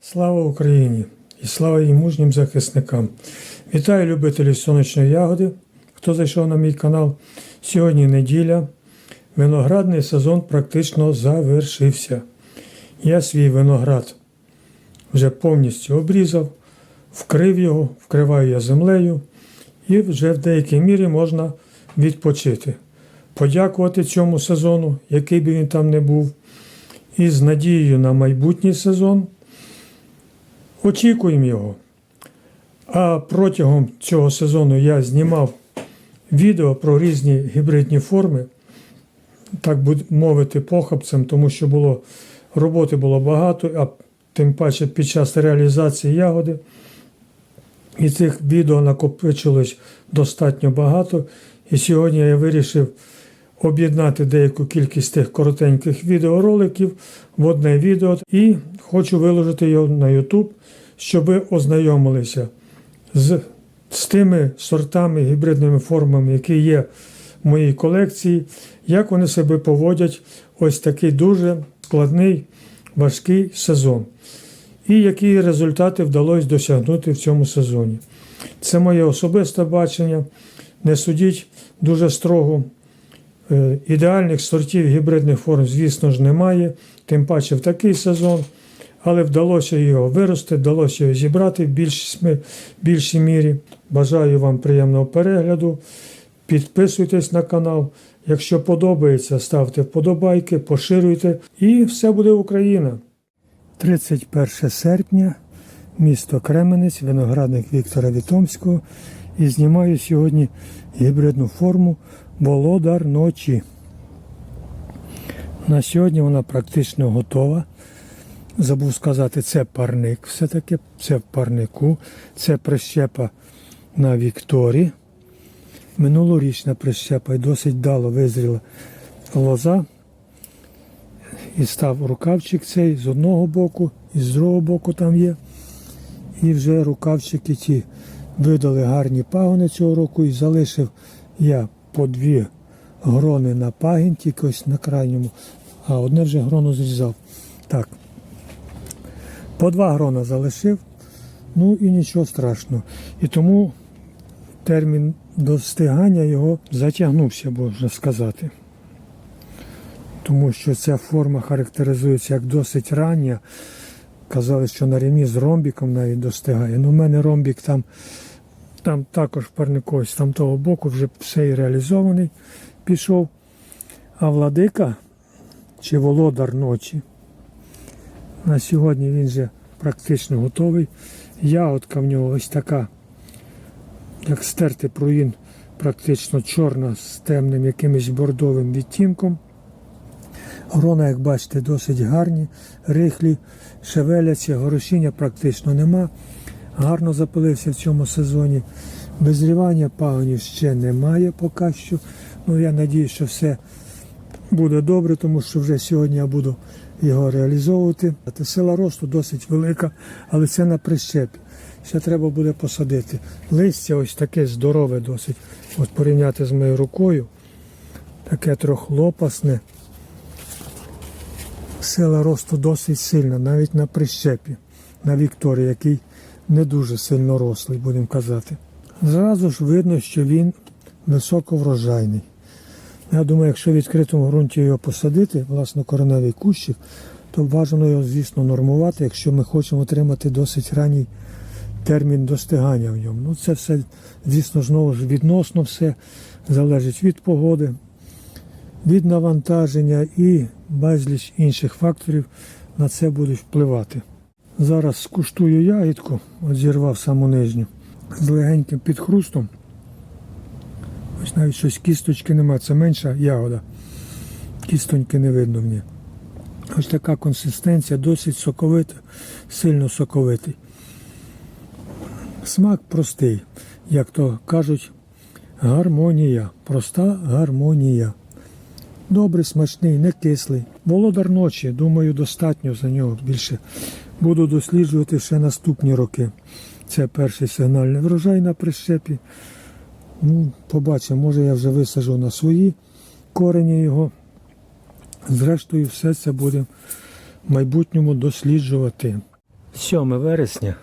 Слава Україні і слава її мужнім захисникам. Вітаю любителів сонячної ягоди, хто зайшов на мій канал. Сьогодні неділя. Виноградний сезон практично завершився. Я свій виноград вже повністю обрізав, вкрив його, вкриваю я землею, і вже в деякій мірі можна відпочити. Подякувати цьому сезону, який би він там не був, і з надією на майбутній сезон. Очікуємо його. А протягом цього сезону я знімав відео про різні гібридні форми, так би мовити, похабцем, тому що було, роботи було багато, а тим паче під час реалізації ягоди. І цих відео накопичилось достатньо багато. І сьогодні я вирішив об'єднати деяку кількість тих коротеньких відеороликів в одне відео і хочу виложити його на YouTube, щоб ви ознайомилися з, з тими сортами, гібридними формами, які є в моїй колекції, як вони себе поводять ось такий дуже складний, важкий сезон. І які результати вдалося досягнути в цьому сезоні. Це моє особисте бачення. Не судіть дуже строго. Е, Ідеальних сортів гібридних форм, звісно ж, немає, тим паче в такий сезон, але вдалося його вирости, вдалося його зібрати в більшій, більшій мірі. Бажаю вам приємного перегляду. Підписуйтесь на канал. Якщо подобається, ставте вподобайки, поширюйте і все буде Україна. 31 серпня, місто Кременець, виноградник Віктора Вітомського. І знімаю сьогодні гібридну форму Володар ночі. На сьогодні вона практично готова. Забув сказати, це парник все-таки, це в парнику, це прищепа на Вікторі. Минулорічна прищепа і досить дало визріла лоза. І став рукавчик цей з одного боку, і з другого боку там є. І вже рукавчики ті видали гарні пагони цього року і залишив я по дві грони на пагін, тільки ось на крайньому, а одне вже гроно зрізав. Так. По два грона залишив, ну і нічого страшного. І тому термін достигання його затягнувся, можна сказати. Тому що ця форма характеризується як досить рання. Казали, що на ремі з ромбіком навіть достигає. Ну, у мене ромбік там, там також парник ось там того боку вже все і реалізований пішов. А владика чи володар ночі. На сьогодні він вже практично готовий. Ягодка в нього ось така, як стертий пруїн, практично чорна з темним якимось бордовим відтінком. Грона, як бачите, досить гарні, рихлі, шевеляться, горошіння практично нема. Гарно запилився в цьому сезоні. Безрівання пагонів ще немає поки що. Ну, я сподіваюся, що все буде добре, тому що вже сьогодні я буду його реалізовувати. Сила росту досить велика, але це на прищепі. Ще треба буде посадити. Листя ось таке здорове досить. От порівняти з моєю рукою. Таке трохи лопасне. Сила росту досить сильна, навіть на прищепі, на Вікторі, який не дуже сильно рослий, будемо казати. Зразу ж видно, що він високоврожайний. Я думаю, якщо в відкритому ґрунті його посадити, власно кореневий кущик, то бажано його, звісно, нормувати, якщо ми хочемо отримати досить ранній термін достигання в ньому. Ну, це все, звісно, знову ж відносно все залежить від погоди, від навантаження і безліч інших факторів на це будуть впливати. Зараз скуштую ягідку, от зірвав саму нижню, з легеньким підхрустом. Ось навіть щось кісточки немає, це менша ягода. Кістоньки не видно мені. Ось така консистенція, досить соковита, сильно соковитий. Смак простий, як то кажуть, гармонія, проста гармонія. Добрий, смачний, не кислий. Володар ночі, думаю, достатньо за нього більше. Буду досліджувати ще наступні роки. Це перший сигнальний врожай на прищепі. Ну, побачимо, може я вже висажу на свої корені його. Зрештою, все це буде в майбутньому досліджувати. 7 вересня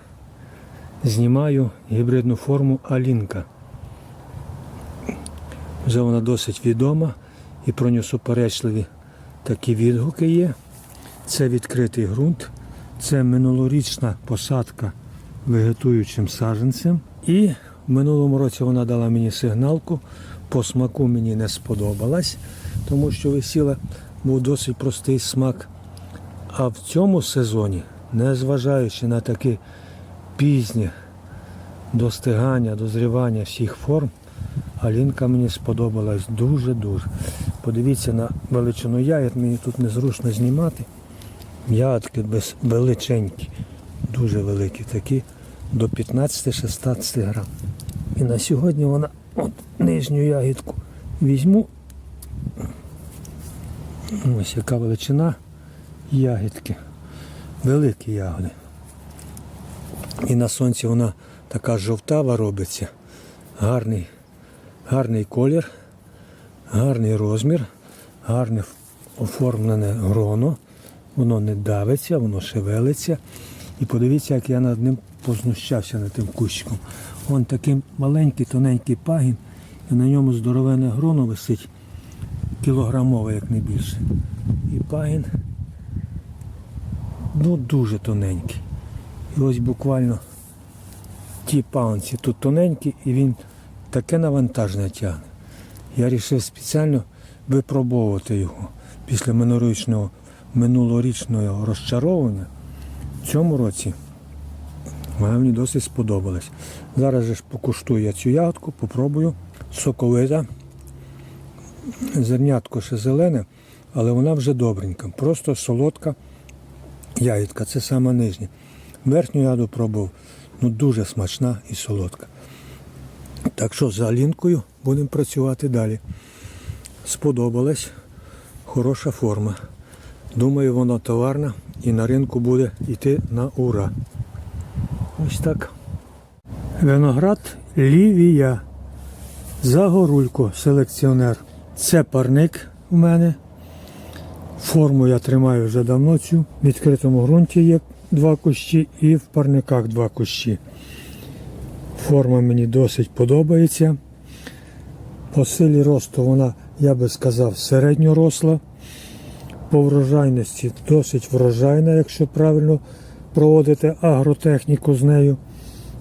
знімаю гібридну форму Алінка. Вже вона досить відома і про нього суперечливі такі відгуки є. Це відкритий ґрунт, це минулорічна посадка вегетуючим саджанцем. І минулому році вона дала мені сигналку. По смаку мені не сподобалась, тому що висіла, був досить простий смак. А в цьому сезоні, незважаючи на таке пізнє достигання, дозрівання всіх форм, Алінка мені сподобалась дуже-дуже. Подивіться на величину ягід, мені тут незручно знімати. Ягодки величенькі, дуже великі, такі до 15-16 грам. І на сьогодні вона от нижню ягідку візьму. Ось яка величина ягідки. Великі ягоди. І на сонці вона така жовтава робиться. Гарний, гарний колір, гарний розмір, гарне оформлене гроно. Воно не давиться, воно шевелиться. І подивіться, як я над ним познущався над тим кущиком. Вон такий маленький, тоненький пагін, і на ньому здоровене гроно висить кілограмове, як не більше. І пагін ну, дуже тоненький. І ось буквально ті паунці тут тоненькі, і він таке навантаження тягне. Я вирішив спеціально випробовувати його після минулорічного, минулорічного розчаровування. В цьому році вона мені досить сподобалась. Зараз же ж покуштую я цю ягодку, попробую. Соковита. Зернятко ще зелене, але вона вже добренька. Просто солодка ягідка, це сама нижня. Верхню ягоду пробував, ну дуже смачна і солодка. Так що за Алінкою будемо працювати далі. Сподобалась, хороша форма. Думаю, вона товарна і на ринку буде йти на ура. Ось так. Виноград Лівія. Загорулько, селекціонер. Це парник у мене. Форму я тримаю вже давно цю. В відкритому ґрунті є два кущі і в парниках два кущі. Форма мені досить подобається. По силі росту вона, я би сказав, середньоросла. По врожайності досить врожайна, якщо правильно проводити агротехніку з нею.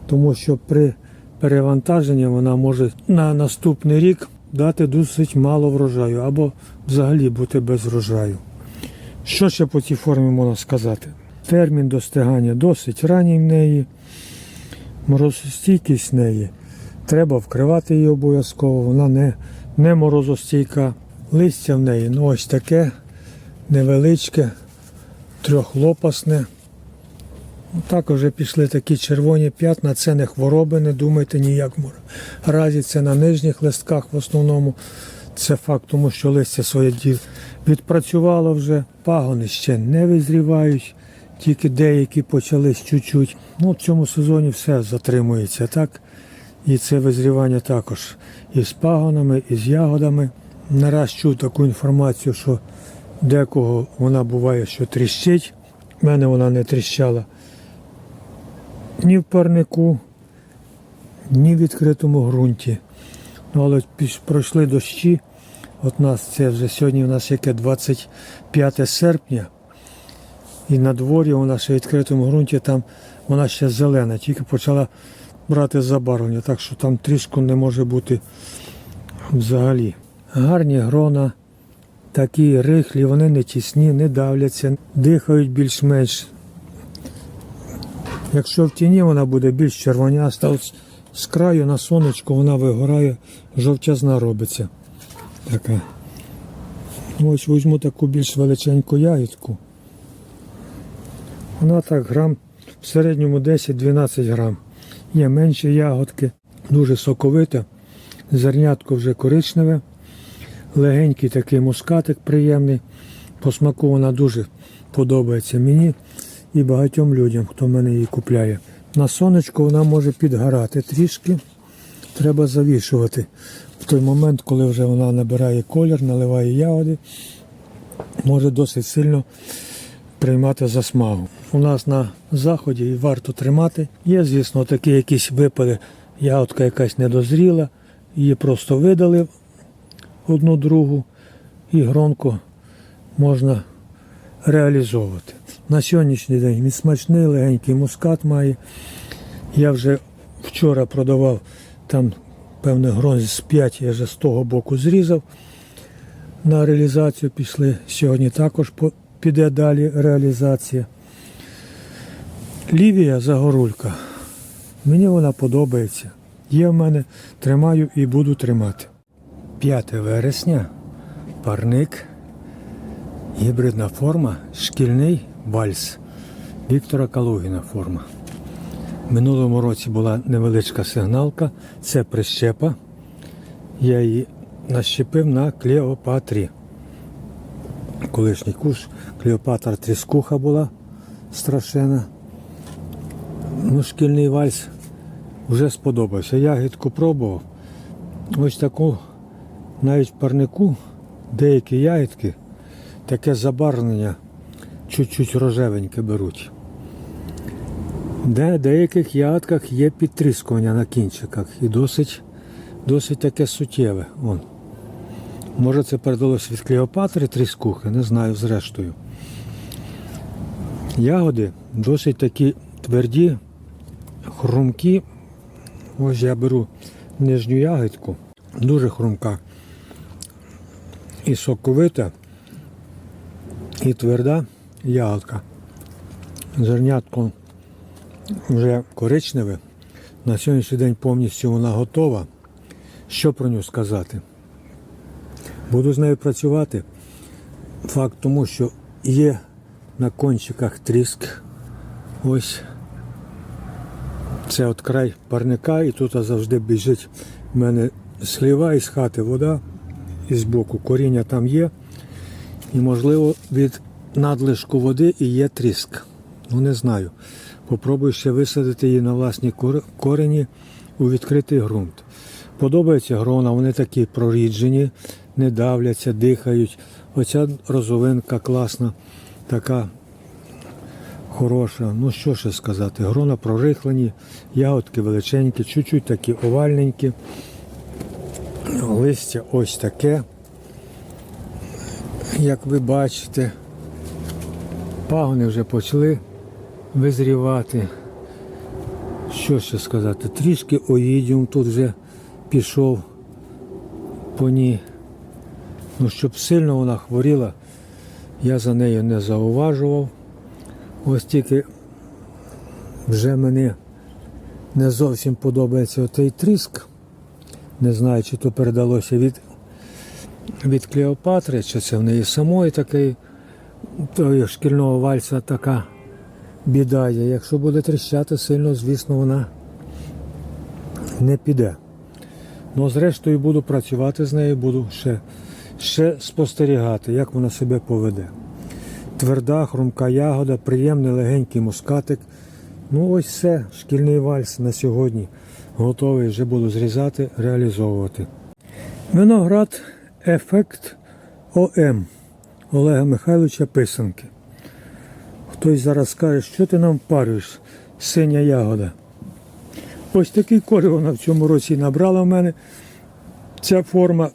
Тому що при перевантаженні вона може на наступний рік дати досить мало врожаю або взагалі бути без врожаю. Що ще по цій формі можна сказати? Термін достигання досить ранній в неї, морозостійкість в неї. Треба вкривати її обов'язково, вона не, не морозостійка. Листя в неї ну, ось таке невеличке, трьохлопасне. Ну, Так вже пішли такі червоні п'ятна, це не хвороби, не думайте ніяк разі. Це на нижніх листках в основному. Це факт, тому що листя своє діло відпрацювало вже, пагони ще не визрівають, тільки деякі почались чуть-чуть. Ну, в цьому сезоні все затримується, так? І це визрівання також і з пагонами, і з ягодами. Не раз чув таку інформацію, що декого вона буває, що тріщить. У мене вона не тріщала ні в парнику, ні в відкритому ґрунті. Ну, але пройшли дощі. От нас це вже сьогодні у нас яке 25 серпня. І на дворі у нас в відкритому ґрунті там вона ще зелена, тільки почала брати забарвлення, так що там трішку не може бути взагалі. Гарні грона, такі рихлі, вони не тісні, не давляться, дихають більш-менш. Якщо в тіні вона буде більш червоняста, от з краю на сонечку вона вигорає, жовтязна робиться. Така. Ну, Ось візьму таку більш величеньку ягідку. Вона так грам, в середньому 10-12 грам. Є менші ягодки, дуже соковита, зернятко вже коричневе, легенький такий мускатик приємний. По смаку вона дуже подобається мені і багатьом людям, хто в мене її купляє. На сонечку вона може підгорати трішки. Треба завішувати. В той момент, коли вже вона набирає колір, наливає ягоди, може досить сильно приймати засмагу. У нас на заході і варто тримати. Є, звісно, такі якісь випади, ягодка якась недозріла, її просто видали одну другу і гронку можна реалізовувати. На сьогоднішній день він смачний, легенький мускат має. Я вже вчора продавав там, певне, грон з 5, я вже з того боку зрізав. На реалізацію пішли. Сьогодні також піде далі реалізація. Лівія Загорулька. Мені вона подобається. Є в мене, тримаю і буду тримати. 5 вересня, парник, гібридна форма, шкільний вальс. Віктора Калугіна форма. Минулому році була невеличка сигналка, це прищепа. Я її нащепив на Клеопатрі. Колишній куш Клеопатра тріскуха була страшена. Ну, шкільний вальс вже сподобався. Ягідку пробував. Ось таку навіть парнику деякі ягідки таке забарвлення чуть-чуть рожевеньке беруть. Де в деяких ягодках є підтріскування на кінчиках і досить, досить таке суттєве. Вон. Може це передалося від Клеопатри тріскухи, не знаю зрештою. Ягоди досить такі тверді, хрумкі. Ось я беру нижню ягідку, дуже хрумка. І соковита, і тверда ягодка. Зернятко вже коричневе. На сьогоднішній день повністю вона готова. Що про нього сказати? Буду з нею працювати. Факт тому, що є на кончиках тріск. Ось це от край парника, і тут завжди біжить в мене з хліва і з хати вода, і з боку коріння там є. І, можливо, від надлишку води і є тріск. Ну, не знаю. Попробую ще висадити її на власні корені у відкритий ґрунт. Подобаються грона, вони такі проріджені, не давляться, дихають. Оця розовинка класна, така хороша. Ну що ще сказати? Грона прорихлені, ягодки величенькі, чуть-чуть такі овальненькі. Листя ось таке. Як ви бачите, пагони вже почали визрівати. Що ще сказати? Трішки оїдіум тут вже пішов по ній. Ну, щоб сильно вона хворіла, я за нею не зауважував. Ось тільки вже мені не зовсім подобається отей тріск. Не знаю, чи то передалося від, від Клеопатри, чи це в неї самої такий того шкільного вальса така біда є. Якщо буде тріщати сильно, звісно, вона не піде. Ну, зрештою, буду працювати з нею, буду ще, ще спостерігати, як вона себе поведе. Тверда, хрумка ягода, приємний легенький мускатик. Ну, ось все, шкільний вальс на сьогодні готовий, вже буду зрізати, реалізовувати. Виноград Ефект ОМ Олега Михайловича Писанки. Хтось зараз скаже, що ти нам парюєш, синя ягода. Ось такий колір вона в цьому році набрала в мене. Ця форма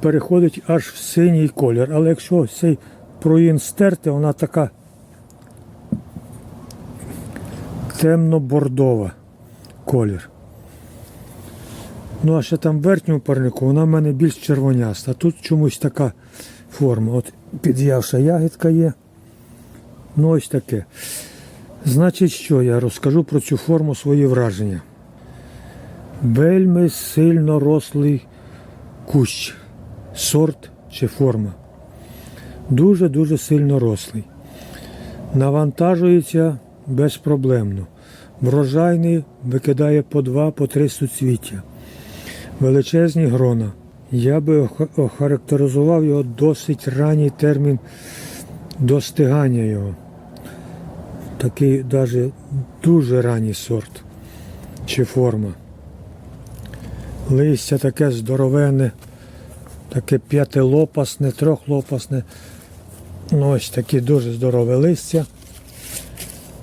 переходить аж в синій колір. Але якщо цей проїн стерти, вона така темно-бордова колір. Ну, а ще там в верхньому парнику вона в мене більш червоняста. Тут чомусь така форма. От під'явша ягідка є. Ну, ось таке. Значить, що я розкажу про цю форму свої враження. Вельми сильно рослий кущ, сорт чи форма. Дуже-дуже сильно рослий. Навантажується безпроблемно. Врожайний викидає по два, по три суцвіття. Величезні грона. Я би охарактеризував його досить ранній термін достигання його. Такий навіть дуже ранній сорт чи форма. Листя таке здоровенне, таке п'ятилопасне, трьохлопасне. Ну, ось такі дуже здорове листя.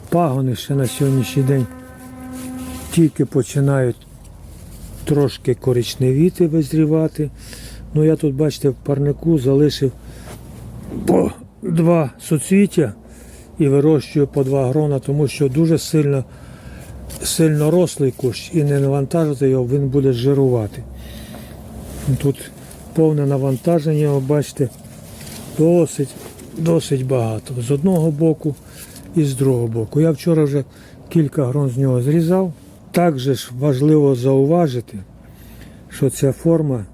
Пагони ще на сьогоднішній день тільки починають трошки коричневіти, визрівати. Ну я тут, бачите, в парнику залишив по два суцвіття і вирощую по два грона, тому що дуже сильно, сильно рослий кущ і не навантажити його, він буде жирувати. Тут повне навантаження, бачите, досить, досить багато. З одного боку і з другого боку. Я вчора вже кілька грон з нього зрізав. Також важливо зауважити, що ця форма,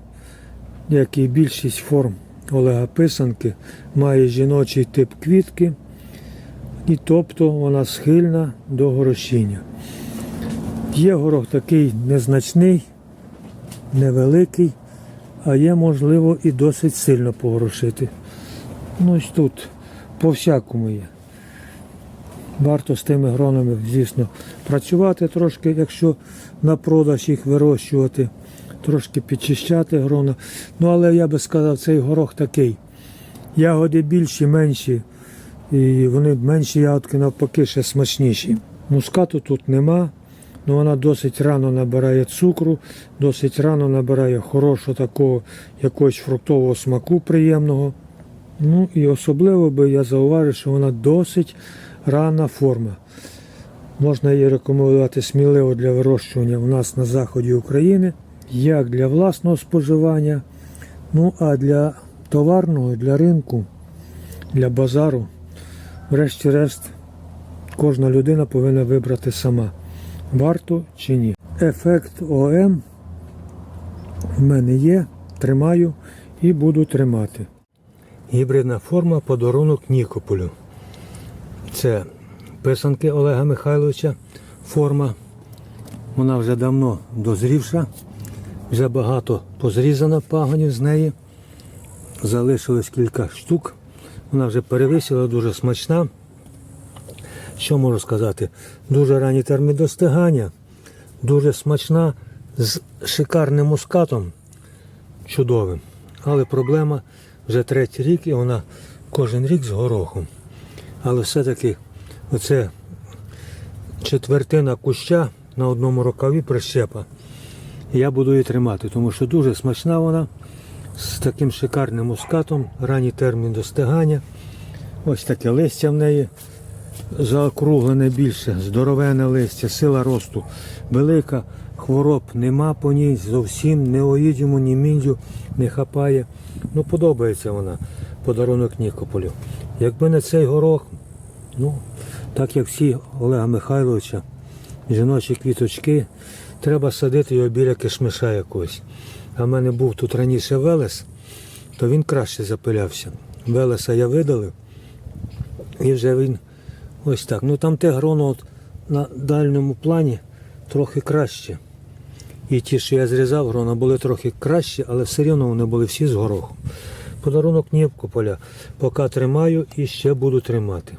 як і більшість форм Олега Писанки, має жіночий тип квітки, і тобто вона схильна до горошіння. Є горох такий незначний, невеликий, а є, можливо, і досить сильно погорошити. Ну ось тут по всякому є. Варто з тими гронами, звісно, працювати трошки, якщо на продаж їх вирощувати, трошки підчищати грона. Ну, але я би сказав, цей горох такий. Ягоди більші, менші, і вони менші ягодки навпаки ще смачніші. Мускату тут нема, але вона досить рано набирає цукру, досить рано набирає хорошого такого якогось фруктового смаку приємного. Ну і особливо би я зауважив, що вона досить рана форма. Можна її рекомендувати сміливо для вирощування у нас на заході України, як для власного споживання, ну а для товарного, для ринку, для базару, врешті-решт, кожна людина повинна вибрати сама, варто чи ні. Ефект ОМ в мене є, тримаю і буду тримати. Гібридна форма подарунок Нікополю. Це писанки Олега Михайловича форма. Вона вже давно дозрівша, вже багато позрізано пагонів з неї. Залишилось кілька штук. Вона вже перевисила, дуже смачна. Що можу сказати? Дуже ранній термін достигання, дуже смачна, з шикарним мускатом, чудовим. Але проблема вже третій рік і вона кожен рік з горохом. Але все-таки оце четвертина куща на одному рукаві прищепа. Я буду її тримати, тому що дуже смачна вона з таким шикарним мускатом, ранній термін достигання. Ось таке листя в неї заокруглене більше, здоровене листя, сила росту велика, хвороб нема по ній, зовсім не оїдьому, ні міндю не хапає. Ну, подобається вона, подарунок Нікополю. Якби не цей горох, ну, так як всі Олега Михайловича, жіночі квіточки, треба садити його біля кишмиша якогось. А в мене був тут раніше Велес, то він краще запилявся. Велеса я видалив, і вже він ось так. Ну там те гроно от на дальньому плані трохи краще. І ті, що я зрізав грона, були трохи краще, але все рівно вони були всі з гороху. Подарунок Нікополя. Поки тримаю і ще буду тримати.